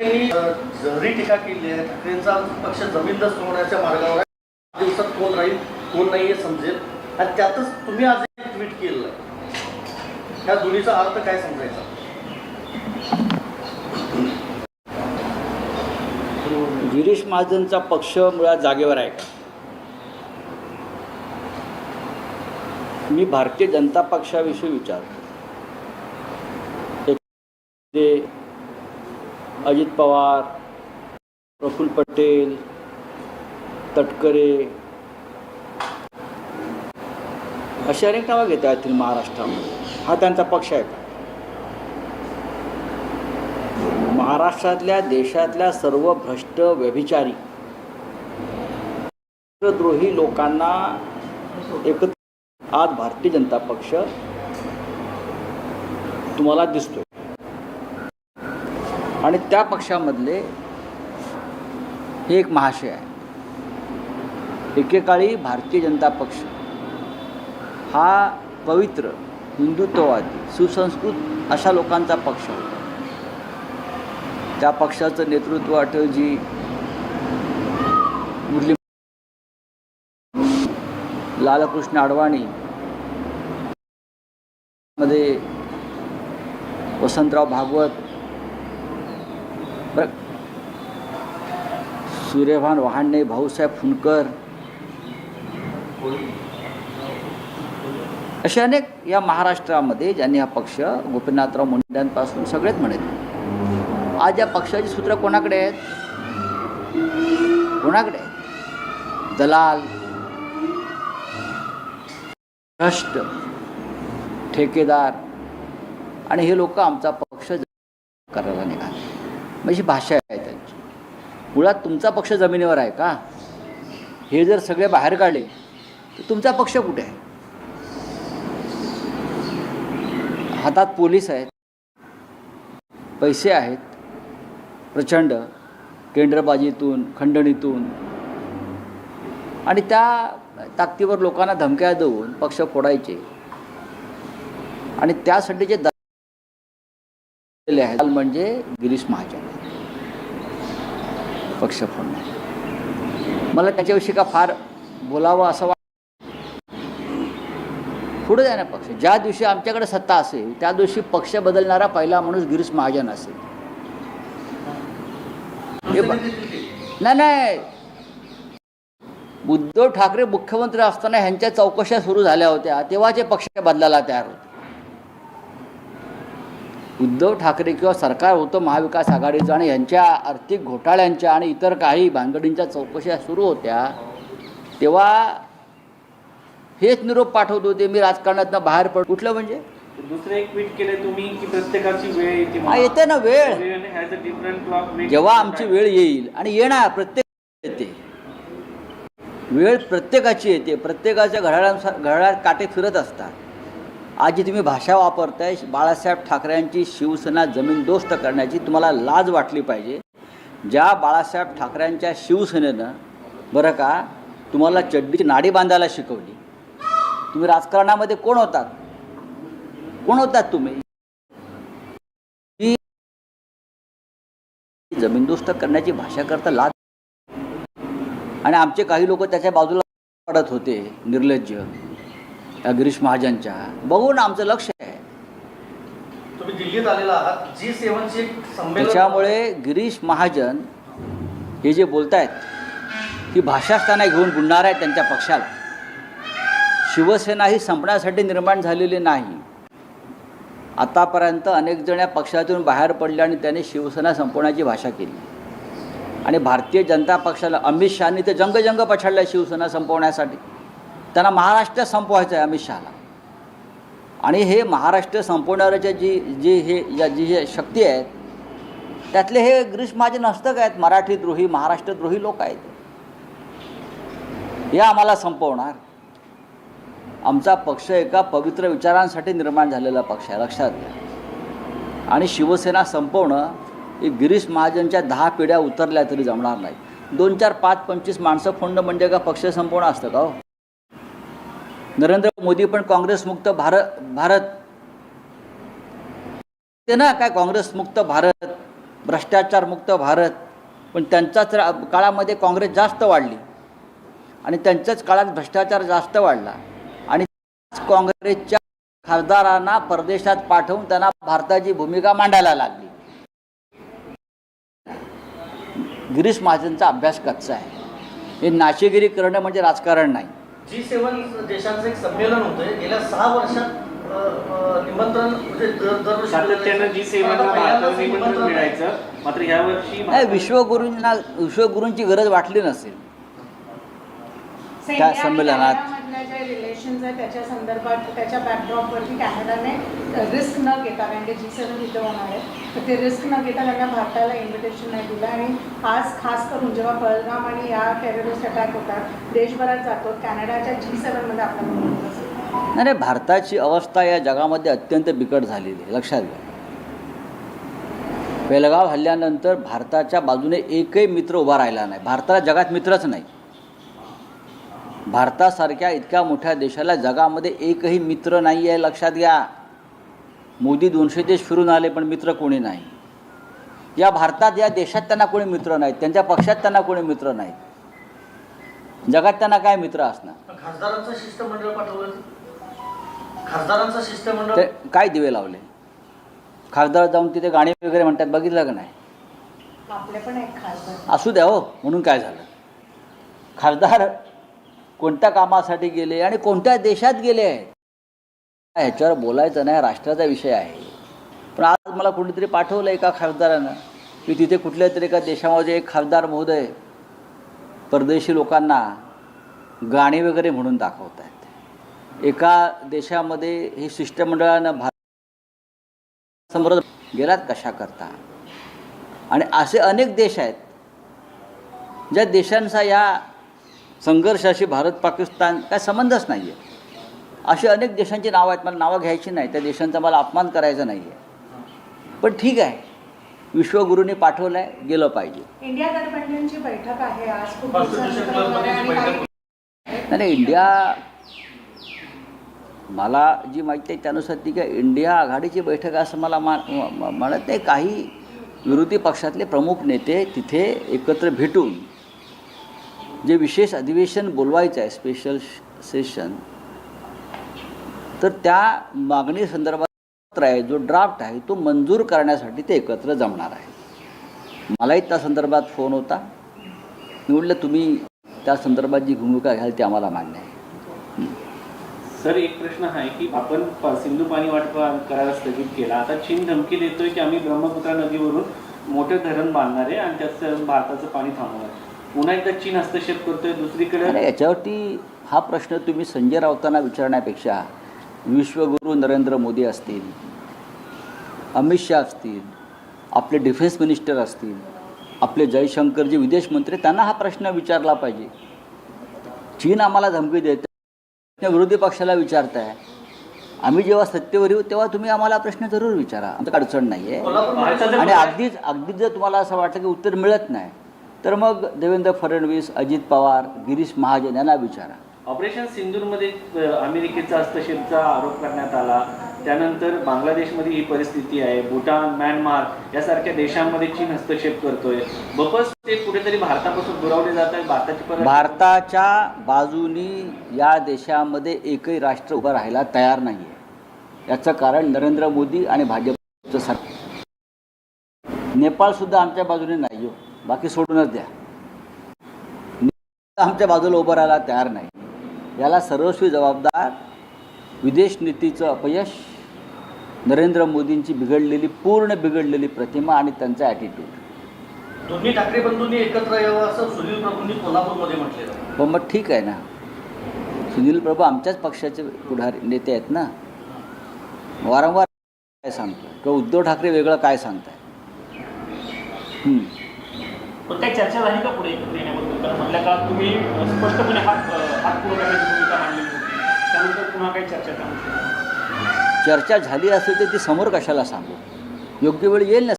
त्यांनी जहरी टीका केली आहे ठाकरेंचा पक्ष जमीनदस्त होण्याच्या मार्गावर आहे. दिवसात कोण राहील कोण नाही हे समजेल. आणि त्यातच तुम्ही आज एक ट्विट केलं ह्या दोन्हीचा अर्थ काय समजायचा? गिरीश महाजनचा पक्ष मुळात जागेवर आहे का? मी भारतीय जनता पक्षाविषयी विचारतो. अजित पवार प्रफुल्ल पटेल तटकरे. अशी अनेक नावं घेता येतील महाराष्ट्रामध्ये. हा त्यांचा पक्ष आहे का? महाराष्ट्रातल्या देशातल्या सर्व भ्रष्ट व्यभिचारी द्रोही लोकांना एकत्र आज भारतीय जनता पक्ष. तुम्हाला दिसतोय. आणि त्या पक्षामधले हे एक महाशय आहे. एकेकाळी भारतीय जनता पक्ष हा पवित्र हिंदुत्ववादी सुसंस्कृत अशा लोकांचा पक्ष होता. त्या पक्षाचं नेतृत्व अटलजी मुरली लालकृष्ण अडवाणी मध्ये वसंतराव भागवत बरं सूर्यभान वहाणे भाऊसाहेब फुनकर असे अनेक या महाराष्ट्रामध्ये ज्यांनी हा पक्ष गोपीनाथराव मुंड्यांपासून सगळेच म्हणत आज या पक्षाची सूत्र कोणाकडे आहेत? कोणाकडे आहेत? दलाल भ्रष्ट ठेकेदार आणि हे लोक आमचा पक्ष करायला निघाले. म्हणजे भाषा आहे त्यांची. मुळात तुमचा पक्ष जमिनीवर आहे का? हे जर सगळे बाहेर काढले तर तुमचा पक्ष कुठे आहे? हातात पोलीस आहेत पैसे आहेत प्रचंड टेंडरबाजीतून खंडणीतून. आणि त्या ताकदीवर लोकांना धमक्या देऊन पक्ष फोडायचे. आणि त्यासाठी जे म्हणजे गिरीश महाजन पक्ष फोडणे मला त्याच्याविषयी का फार बोलावं असं वाट पुढे जाणार पक्ष. ज्या दिवशी आमच्याकडे सत्ता असेल त्या दिवशी पक्ष बदलणारा पहिला माणूस गिरीश महाजन असेल. नाही नाही. उद्धव ठाकरे मुख्यमंत्री असताना ह्यांच्या चौकशा सुरू झाल्या होत्या. तेव्हा तेव्हाचे पक्ष बदलायला तयार होते. उद्धव ठाकरे किंवा सरकार होतं महाविकास आघाडीचं आणि यांच्या आर्थिक घोटाळ्यांच्या आणि इतर काही भानगडींच्या चौकशा सुरू होत्या तेव्हा हेच निरोप पाठवत होते मी राजकारणातनं बाहेर पड कुठलं म्हणजे? दुसरे एक ट्विट केले तुम्ही की प्रत्येकाची वेळ येते हा येते ना वेळ. जेव्हा आमची वेळ येईल आणि येणार प्रत्येक येते. वेळ प्रत्येकाची येते प्रत्येकाच्या घड्याळानुसार घड्याळात काटे फिरत असतात. आज जी तुम्ही भाषा वापरताय बाळासाहेब ठाकरेंची शिवसेना जमीनदोस्त करण्याची तुम्हाला लाज वाटली पाहिजे. ज्या बाळासाहेब ठाकरेंच्या शिवसेनेनं बरं का तुम्हाला चड्डीची नाडी बांधायला शिकवली. तुम्ही राजकारणामध्ये कोण होतात? कोण होतात तुम्ही? जमीनदोस्त करण्याची भाषा करता लाज आणि आमचे काही लोक त्याच्या बाजूला पडत होते निर्लज्ज. गिरीश महाजनच्या. बघून आमचं लक्ष आहे. तुम्ही दिल्लीत आलेला आहात. जी सेवनची त्याच्यामुळे गिरीश महाजन हे जे बोलतायत ती भाषास्थाना घेऊन बुडणार आहे त्यांच्या पक्षाला. शिवसेना ही संपण्यासाठी निर्माण झालेली नाही. आतापर्यंत अनेक जण या पक्षातून बाहेर पडले आणि त्यांनी शिवसेना संपवण्याची भाषा केली. आणि भारतीय जनता पक्षाला अमित शहानी तर जंगजंग पछाडला शिवसेना संपवण्यासाठी. त्यांना महाराष्ट्र संपवायचं आहे अमित शहाला. आणि हे महाराष्ट्र संपवणाऱ्याच्या जी जी हे या जी हे शक्ती आहेत त्यातले हे ग्रीष्म महाजन हस्तक आहेत मराठी द्रोही महाराष्ट्रद्रोही लोक आहेत. हे आम्हाला संपवणार. आमचा पक्ष एका पवित्र विचारांसाठी निर्माण झालेला पक्ष आहे लक्षात घ्या. आणि शिवसेना संपवणं हे गिरीश महाजनच्या दहा पिढ्या उतरल्या तरी जमणार नाही. दोन चार पाच पंचवीस माणसं फोंड म्हणजे का पक्ष संपवणं असतं का हो? नरेंद्र मोदी पण काँग्रेसमुक्त भारत भारत. ते ना काय काँग्रेसमुक्त भारत भ्रष्टाचारमुक्त भारत पण त्यांच्याच काळामध्ये काँग्रेस जास्त वाढली. आणि त्यांच्याच काळात भ्रष्टाचार जास्त वाढला. आणि काँग्रेसच्या खासदारांना परदेशात पाठवून त्यांना भारताची भूमिका मांडायला लागली. गिरीश महाजनचा अभ्यास कच्चा आहे. हे नाचेगिरी करणं म्हणजे राजकारण नाही. जी सेवन देशांचं एक संमेलन होतं गेल्या सहा वर्षात निमंत्रण म्हणजे सातत्यानं जी सेवांना भारताला निमंत्रण. मिळायचं. मात्र यावर्षी विश्वगुरूंना विश्वगुरूंची गरज वाटली नसेल. त्या त्या संमेलनात- जे रिलेशन्स आहे त्याच्या संदर्भात त्याच्या बॅकड्रॉपवरती कॅनडाने रिस्क न घेता कारण ते जी सेवन इथं होणार आहे तर ते रिस्क न घेता त्यांना भारताला इन्व्हिटेशन नाही दिलं. आणि आज खास करून जेव्हा पहलगाम आणि या टेररिस्ट अटॅक होतात देशभरात जातो कॅनडाच्या जी सेवनमध्ये आपला नाही भारताची अवस्था या जगामध्ये अत्यंत बिकट झालेली आहे लक्षात घ्या. बेलगाव हल्ल्यानंतर भारताच्या बाजूने एकही मित्र उभा राहिला नाही. भारताला जगात मित्रच नाही. भारतासारख्या इतक्या मोठ्या देशाला जगामध्ये एकही मित्र नाही आहे लक्षात घ्या. मोदी दोनशे देश फिरून आले पण मित्र कोणी नाही. या भारतात या देशात त्यांना कोणी मित्र नाहीत त्यांच्या पक्षात त्यांना कोणी मित्र नाहीत. जगात त्यांना काय मित्र असणार? खासदारांचं शिष्टमंडळ पाठवलं. खासदारांचं शिष्टमंडळ ते काय दिवे लावले? खासदार जाऊन तिथे गाणी वगैरे म्हणतात बघितलं का नाही? आपले पण एक खासदार. असू द्या हो म्हणून काय झालं? खासदार कोणत्या कामासाठी गेले आणि कोणत्या देशात गेले आहेत? ह्याच्यावर बोलायचं नाही राष्ट्राचा विषय आहे. पण आज मला कुणीतरी पाठवलं एका खासदारानं की तिथे कुठल्या तरी एका देशामध्ये एक खासदार महोदय परदेशी लोकांना गाणी वगैरे म्हणून दाखवत आहेत. एका देशामध्ये हे शिष्टमंडळानं भारत समृद्ध गेलात कशा करता? आणि असे अनेक देश आहेत ज्या देशांचा या संघर्षाशी भारत पाकिस्तान काय संबंधच नाही आहे अशी अनेक देशांची नावं आहेत मला नावं घ्यायची नाही त्या देशांचा मला अपमान करायचा नाही आहे पण ठीक आहे विश्वगुरूंनी पाठवलं आहे गेलं पाहिजे. इंडिया गठबंधनची बैठक आहे आज नाही नाही इंडिया मला जी माहिती आहे त्यानुसार ती काय इंडिया आघाडीची बैठक असं मला म- म्हणत नाही. काही विरोधी पक्षातले प्रमुख नेते तिथे एकत्र भेटून जे विशेष अधिवेशन बोलवायचं आहे स्पेशल सेशन तर त्या मागणी संदर्भात पत्र आहे जो ड्राफ्ट आहे तो मंजूर करण्यासाठी ते एकत्र जमणार आहे. मलाही त्या संदर्भात फोन होता. मी म्हटलं तुम्ही त्या संदर्भात जी भूमिका घ्याल ती आम्हाला मान्य आहे. सर एक प्रश्न आहे की आपण सिंधू पाणी वाटपा करायला स्थगित केला. आता चीन धमकी देतोय की आम्ही ब्रह्मपुत्रा नदीवरून मोठे धरण बांधणार आहे आणि त्याचं भारताचं पाणी थांबवणार आहे. पुन्हा एकदा चीन हस्तक्षेप करतोय दुसरीकडे? याच्यावरती हा प्रश्न तुम्ही संजय राऊतांना विचारण्यापेक्षा विश्वगुरू नरेंद्र मोदी असतील अमित शहा असतील आपले डिफेन्स मिनिस्टर असतील आपले जयशंकरजी विदेश मंत्री त्यांना हा प्रश्न विचारला पाहिजे. चीन आम्हाला धमकी देते विरोधी पक्षाला विचारताय. आम्ही जेव्हा सत्तेवर येऊ तेव्हा तुम्ही आम्हाला प्रश्न जरूर विचारा. आमचं अडचण नाही आहे आणि अगदीच अगदीच जर तुम्हाला असं वाटतं की उत्तर मिळत नाही तर मग देवेंद्र फडणवीस अजित पवार गिरीश महाजन यांना विचारा. ऑपरेशन सिंदूरमध्ये अ, अमेरिकेचा हस्तक्षेपचा आरोप करण्यात आला. त्यानंतर बांगलादेशमध्ये ही परिस्थिती आहे. भूटान म्यानमार यासारख्या देशांमध्ये चीन हस्तक्षेप करतोय. बपस ते कुठेतरी भारतापासून दुरावले जात आहे भारताची भारताच्या बाजूनी या देशामध्ये एकही राष्ट्र उभं राहायला तयार नाही आहे याचं कारण नरेंद्र मोदी आणि भाजपचं सरकार. नेपाळसुद्धा आमच्या बाजूने नाही हो बाकी सोडूनच द्या. आमच्या बाजूला उभं राहायला तयार नाही. याला सर्वस्वी जबाबदार विदेश नीतीचं अपयश नरेंद्र मोदींची बिघडलेली पूर्ण बिघडलेली प्रतिमा आणि त्यांचा ॲटिट्यूड दोन्ही ठाकरे बंधूंनी एकत्र यावं असं सुनील प्रभूंनी कोल्हापूरमध्ये म्हटलेलं. पण मग ठीक आहे ना. सुनील प्रभू आमच्याच पक्षाचे पुढारी नेते आहेत ना. वारंवार काय सांगतोय? किंवा उद्धव ठाकरे वेगळं काय सांगताय. पण काही चर्चा झाली का पुढे एकत्र येण्याबद्दल? कारण म्हटल्या का तुम्ही स्पष्टपणे हात हात पुढे करण्याची भूमिका मांडली होती. त्यानंतर पुन्हा काही चर्चा त्यामध्ये? चर्चा झाली असेल तर ती समोर कशाला सांगू? योग्य वेळ येईल ना